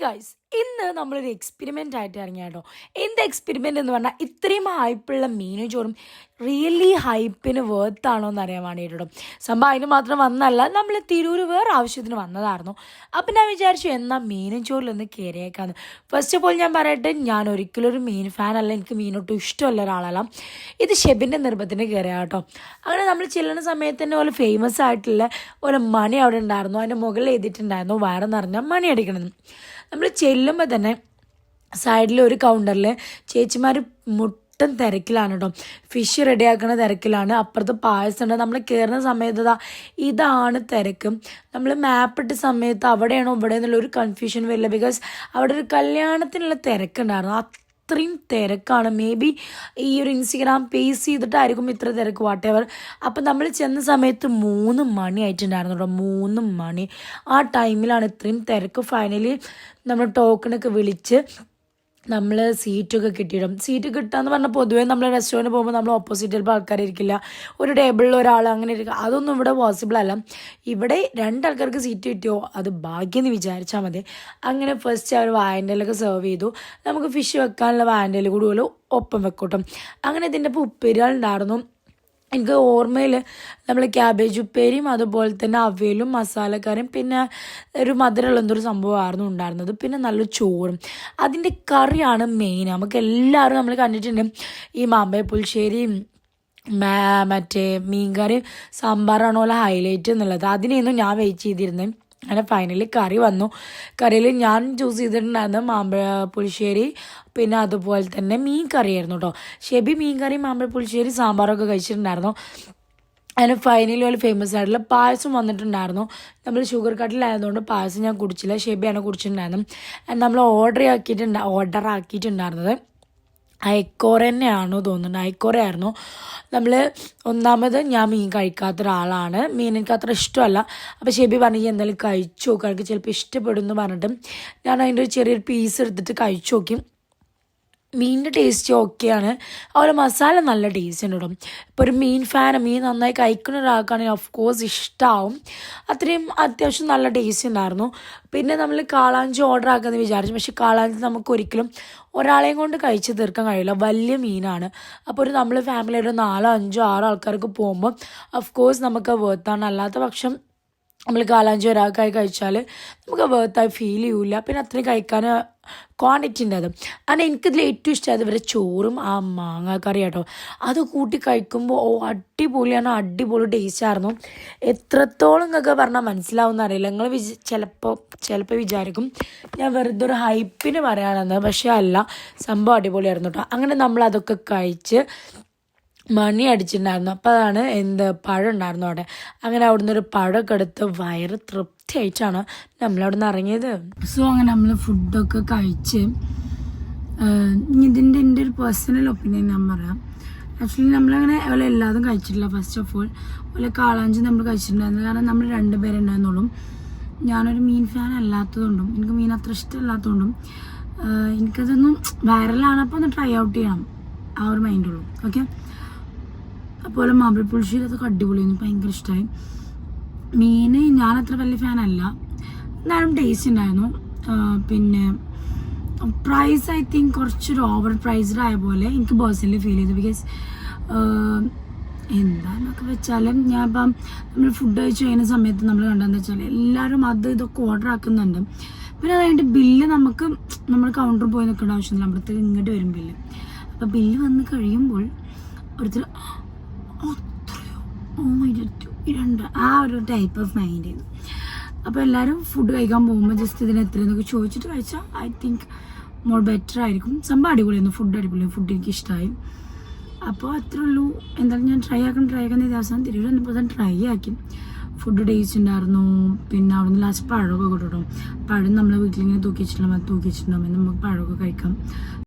guys, ഇന്ന് നമ്മളൊരു experiment ആയിട്ട് ഇറങ്ങിയ കേട്ടോ എന്ത് എക്സ്പെരിമെന്റ് എന്ന് പറഞ്ഞാൽ ഇത്രയും ഹൈപ്പുള്ള മീനും ചോറും റിയലി ഹൈപ്പിന് വേർത്താണോ എന്ന് അറിയാൻ വേണ്ടിയിട്ടോ സംഭവം അതിന് മാത്രം വന്നല്ല നമ്മൾ തിരൂർ വേറെ ആവശ്യത്തിന് വന്നതായിരുന്നു. അപ്പം ഞാൻ വിചാരിച്ചു എന്നാൽ മീനും ചോറിലൊന്ന് കയറിയേക്കാന്ന് ഫസ്റ്റ് ഓഫ് ഓൾ ഞാൻ പറയട്ടെ ഞാൻ ഒരിക്കലും ഒരു മീൻ ഫാൻ അല്ല എനിക്ക് മീനൊട്ടും ഇഷ്ടമുള്ള ഒരാളല്ല. ഇത് ഷെബിന്റെ നിർബന്ധത്തിന് കയറിയ കേട്ടോ അങ്ങനെ നമ്മൾ ചെല്ലുന്ന സമയത്ത് തന്നെ പോലെ ഫേമസ് ആയിട്ടുള്ള ഒരു മണി അവിടെ ഉണ്ടായിരുന്നു. അതിന്റെ മുകളിൽ എഴുതിയിട്ടുണ്ടായിരുന്നു വയറെന്ന് പറഞ്ഞാൽ മണി അടിക്കണമെന്ന് നമ്മൾ ചെല്ലുമ്പോൾ തന്നെ സൈഡിൽ ഒരു കൗണ്ടറിൽ ചേച്ചിമാർ മുട്ടൻ തിരക്കിലാണ് കേട്ടോ ഫിഷ് റെഡിയാക്കുന്ന തിരക്കിലാണ്. അപ്പുറത്ത് പായസം ഉണ്ട്. നമ്മൾ കയറുന്ന സമയത്ത് ഇതാ ഇതാണ് തിരക്ക്. നമ്മൾ മാപ്പ് ഇട്ട സമയത്ത് അവിടെയാണോ ഇവിടെ എന്നുള്ള ഒരു കൺഫ്യൂഷൻ വരില്ല. ബിക്കോസ് അവിടെ ഒരു കല്യാണത്തിനുള്ള തിരക്കുണ്ടായിരുന്നു. അത്രയും തിരക്കാണ്. മേ ബി ഈ ഒരു ഇൻസ്റ്റഗ്രാം പേസ് ചെയ്തിട്ടായിരിക്കും ഇത്ര തിരക്ക് വാട്ട് എവർ അപ്പം നമ്മൾ ചെന്ന സമയത്ത് മൂന്ന് മണി ആയിട്ടുണ്ടായിരുന്നു കേട്ടോ മൂന്ന് മണി ആ ടൈമിലാണ് ഇത്രയും തിരക്ക്. ഫൈനലി നമ്മൾ ടോക്കണൊക്കെ വിളിച്ച് നമ്മൾ സീറ്റൊക്കെ കിട്ടിയിടും. സീറ്റ് കിട്ടാന്ന് പറഞ്ഞാൽ പൊതുവേ നമ്മൾ റെസ്റ്റോറന്റ് പോകുമ്പോൾ നമ്മൾ ഓപ്പോസിറ്റ് ചിലപ്പോൾ ആൾക്കാരിരിക്കില്ല. ഒരു ടേബിളിൽ ഒരാൾ അങ്ങനെ ഇരിക്കുക അതൊന്നും ഇവിടെ പോസിബിൾ അല്ല. ഇവിടെ രണ്ടാൾക്കാർക്ക് സീറ്റ് കിട്ടിയോ? അത് ഭാഗ്യം എന്ന് വിചാരിച്ചാൽ മതി. അങ്ങനെ ഫസ്റ്റ് അവർ വായന്റെലൊക്കെ സെർവ് ചെയ്തു. നമുക്ക് ഫിഷ് വെക്കാനുള്ള വായന്റെല കൂടി ഒപ്പം വെക്കൂട്ടും. അങ്ങനെ ഇതിന്റെ ഇപ്പോൾ ഉപ്പേരികളുണ്ടായിരുന്നു എനിക്ക് ഓർമ്മയിൽ നമ്മൾ ക്യാബേജ് ഉപ്പേരിയും അതുപോലെ തന്നെ അവയിലും മസാലക്കറിയും പിന്നെ ഒരു മധുരമുള്ള എന്തൊരു സംഭവമായിരുന്നു ഉണ്ടായിരുന്നത്. പിന്നെ നല്ല ചോറും. അതിന്റെ കറിയാണ് മെയിൻ നമുക്ക് എല്ലാവരും നമ്മൾ കണ്ടിട്ടുണ്ട് ഈ മാമ്പയ പുൽശ്ശേരിയും മറ്റേ മീൻകറി സാമ്പാറാണ് പോലെ ഹൈലൈറ്റ് എന്നുള്ളത്. അതിനെയൊന്നും ഞാൻ വെയിറ്റ് ചെയ്തിരുന്നത്. അങ്ങനെ ഫൈനലി കറി വന്നു. കറിയിൽ ഞാൻ ചൂസ് ചെയ്തിട്ടുണ്ടായിരുന്നത് മാമ്പഴ പുളിശ്ശേരി പിന്നെ അതുപോലെ തന്നെ മീൻ കറിയായിരുന്നു കേട്ടോ ഷെബി മീൻ കറി മാമ്പഴ പുളിശ്ശേരി സാമ്പാറൊക്കെ കഴിച്ചിട്ടുണ്ടായിരുന്നു. അതിന് ഫൈനലി ഒരു ഫേമസ് ആയിട്ടുള്ള പായസം വന്നിട്ടുണ്ടായിരുന്നു. നമ്മൾ ഷുഗർ കട്ടിലായതുകൊണ്ട് പായസം ഞാൻ കുടിച്ചില്ല. ഷെബിയാണ് കുടിച്ചിട്ടുണ്ടായിരുന്നു And നമ്മൾ ഓർഡർ ആക്കിയിട്ടുണ്ട് ഓർഡർ ആക്കിയിട്ടുണ്ടായിരുന്നത്. ഐക്കോറ തന്നെയാണോ തോന്നുന്നുണ്ട് അയക്കോറയായിരുന്നു നമ്മൾ ഒന്നാമത് ഞാൻ മീൻ കഴിക്കാത്ത ഒരാളാണ്. മീൻ എനിക്ക് അത്ര ഇഷ്ടമല്ല. അപ്പോൾ ഷെബി പറഞ്ഞു "ഈ എന്തായാലും കഴിച്ചു നോക്കുക എനിക്ക് ചിലപ്പോൾ ഇഷ്ടപ്പെടും എന്ന് പറഞ്ഞിട്ട് ഞാൻ അതിന്റെ ഒരു ചെറിയൊരു പീസ് എടുത്തിട്ട് കഴിച്ചു നോക്കി. മീനിന്റെ ടേസ്റ്റ് ഓക്കെയാണ്. അതുപോലെ മസാല നല്ല ടേസ്റ്റ് ഉണ്ട് കേട്ടോ ഇപ്പോൾ ഒരു മീൻ ഫാൻ മീൻ നന്നായി കഴിക്കുന്ന ഒരാൾക്കാണെങ്കിൽ ഓഫ് കോഴ്സ് ഇഷ്ടമാവും അത്രയും അത്യാവശ്യം നല്ല ടേസ്റ്റ് ഉണ്ടായിരുന്നു. പിന്നെ നമ്മൾ കാളാഞ്ചി ഓർഡർ ആക്കാമെന്ന് വിചാരിച്ചു. പക്ഷേ കാളാഞ്ചി നമുക്ക് ഒരിക്കലും ഒരാളെയും കൊണ്ട് കഴിച്ച് തീർക്കാൻ കഴിയില്ല. വലിയ മീനാണ്. അപ്പോൾ ഒരു നമ്മൾ ഫാമിലിയുടെ നാലോ അഞ്ചോ ആറോ ആൾക്കാർക്ക് പോകുമ്പോൾ ഓഫ് കോഴ്സ് നമുക്ക് വേർത്താണ് അല്ലാത്ത പക്ഷം നമ്മൾ കാലാഞ്ചി ഒരാൾക്കായി കഴിച്ചാൽ നമുക്ക് വേർത്തായി ഫീൽ ചെയ്യൂല. പിന്നെ അത്രയും കഴിക്കാൻ ക്വാണ്ടിറ്റി ഉണ്ട് അത് കാരണം എനിക്കിതിൽ ഏറ്റവും ഇഷ്ടമായത് ഇവരെ ചോറും ആ മാങ്ങാക്കറി കേട്ടോ അത് കൂട്ടി കഴിക്കുമ്പോൾ ഓ അടിപൊളിയാണ് അടിപൊളി ടേസ്റ്റ് ആയിരുന്നു. എത്രത്തോളം നിങ്ങൾക്ക് പറഞ്ഞാൽ മനസ്സിലാവുന്ന അറിയില്ല. നിങ്ങൾ വിച ചിലപ്പോൾ ചിലപ്പോൾ വിചാരിക്കും ഞാൻ വെറുതെ ഒരു ഹൈപ്പിന് പറയാണെന്ന് പക്ഷേ അല്ല സംഭവം അടിപൊളിയായിരുന്നു കേട്ടോ അങ്ങനെ നമ്മൾ അതൊക്കെ കഴിച്ച് മണി അടിച്ചിട്ടുണ്ടായിരുന്നു. അപ്പോൾ അതാണ് എന്ത് പഴം ഉണ്ടായിരുന്നു അവിടെ. അങ്ങനെ അവിടുന്ന് ഒരു പഴമൊക്കെ എടുത്ത് വയറ് തൃപ്തിയായിട്ടാണ് നമ്മളവിടെ നിന്ന് ഇറങ്ങിയത്. സോ അങ്ങനെ നമ്മൾ ഫുഡൊക്കെ കഴിച്ച് ഇതിന്റെ എന്റെ ഒരു പേഴ്സണൽ ഒപ്പീനിയൻ ഞാൻ പറയാം. ആക്ച്വലി നമ്മളങ്ങനെ അവളെ എല്ലാതും കഴിച്ചിട്ടില്ല. ഫസ്റ്റ് ഓഫ് ഓൾ അതുപോലെ കാളാഞ്ചി നമ്മൾ കഴിച്ചിട്ടുണ്ടായിരുന്നു. കാരണം നമ്മൾ രണ്ടുപേരുണ്ടായിരുന്നുള്ളൂ ഞാനൊരു മീൻ ഫാൻ അല്ലാത്തതുകൊണ്ടും എനിക്ക് മീൻ അത്ര ഇഷ്ടമല്ലാത്തതുകൊണ്ടും എനിക്കതൊന്നും വൈറലാണ് അപ്പോൾ ഒന്ന് ട്രൈ ഔട്ട് ചെയ്യണം. ആ ഒരു മൈൻഡുള്ളൂ ഓക്കെ അതുപോലെ മാമ്പിൾ പുളിശ്ശേരി അതൊക്കെ അടിപൊളിയായിരുന്നു ഭയങ്കര ഇഷ്ടമായി മീൻ ഞാൻ അത്ര വലിയ ഫാനല്ല എന്നാലും ടേസ്റ്റ് ഉണ്ടായിരുന്നു പിന്നെ പ്രൈസ് ഐ തിങ്ക് കുറച്ചൊരു ഓവർ പ്രൈസ്ഡ് ആയ പോലെ എനിക്ക് പേഴ്സണലി ഫീൽ ചെയ്തു. ബിക്കോസ് എന്താന്നൊക്കെ വെച്ചാലും ഞാൻ ഇപ്പം നമ്മൾ ഫുഡ് കഴിച്ച് കഴിയുന്ന സമയത്ത് നമ്മൾ കണ്ടതെന്ന് വെച്ചാൽ എല്ലാവരും അത് ഇതൊക്കെ ഓർഡർ ആക്കുന്നുണ്ട്. പിന്നെ അത് കഴിഞ്ഞിട്ട് ബില്ല് നമുക്ക് നമ്മൾ കൗണ്ടറിൽ പോയി നിൽക്കേണ്ട ആവശ്യമില്ല. നമ്മുടെ ഇങ്ങോട്ട് വരും ബില്ല് അപ്പോൾ ബില്ല് വന്ന് കഴിയുമ്പോൾ ഒരുത്തർ അത്രയോ ഓ ആ ഒരു ടൈപ്പ് ഓഫ് മൈൻഡ് ചെയ്യുന്നു അപ്പോൾ എല്ലാവരും ഫുഡ് കഴിക്കാൻ പോകുമ്പോൾ ജസ്റ്റ് ഇതിന് എത്രയെന്നൊക്കെ ചോദിച്ചിട്ട് കഴിച്ചാൽ ഐ തിങ്ക് മോർ ബെറ്റർ ആയിരിക്കും. സംഭവം അടിപൊളിയായിരുന്നു. ഫുഡ് അടിപൊളിയാണ് ഫുഡ് എനിക്ക് ഇഷ്ടമായി അപ്പോൾ അത്രേ ഉള്ളൂ. എന്തായാലും ഞാൻ ട്രൈ ആക്കണം ട്രൈ ആക്കുന്ന ദിവസം തിരികെ വന്നപ്പോൾ തന്നെ ട്രൈ ആക്കി. ഫുഡ് ടേസ്റ്റ് ഉണ്ടായിരുന്നു. പിന്നെ അവിടെ നിന്ന് ലാസ്റ്റ് പഴമൊക്കെ കിട്ടും പഴം നമ്മൾ വീട്ടിലിങ്ങനെ തൂക്കി വെച്ചിട്ടുണ്ടാകും തൂക്കി വെച്ചിട്ടുണ്ടാകും നമുക്ക് പഴമൊക്കെ കഴിക്കാം.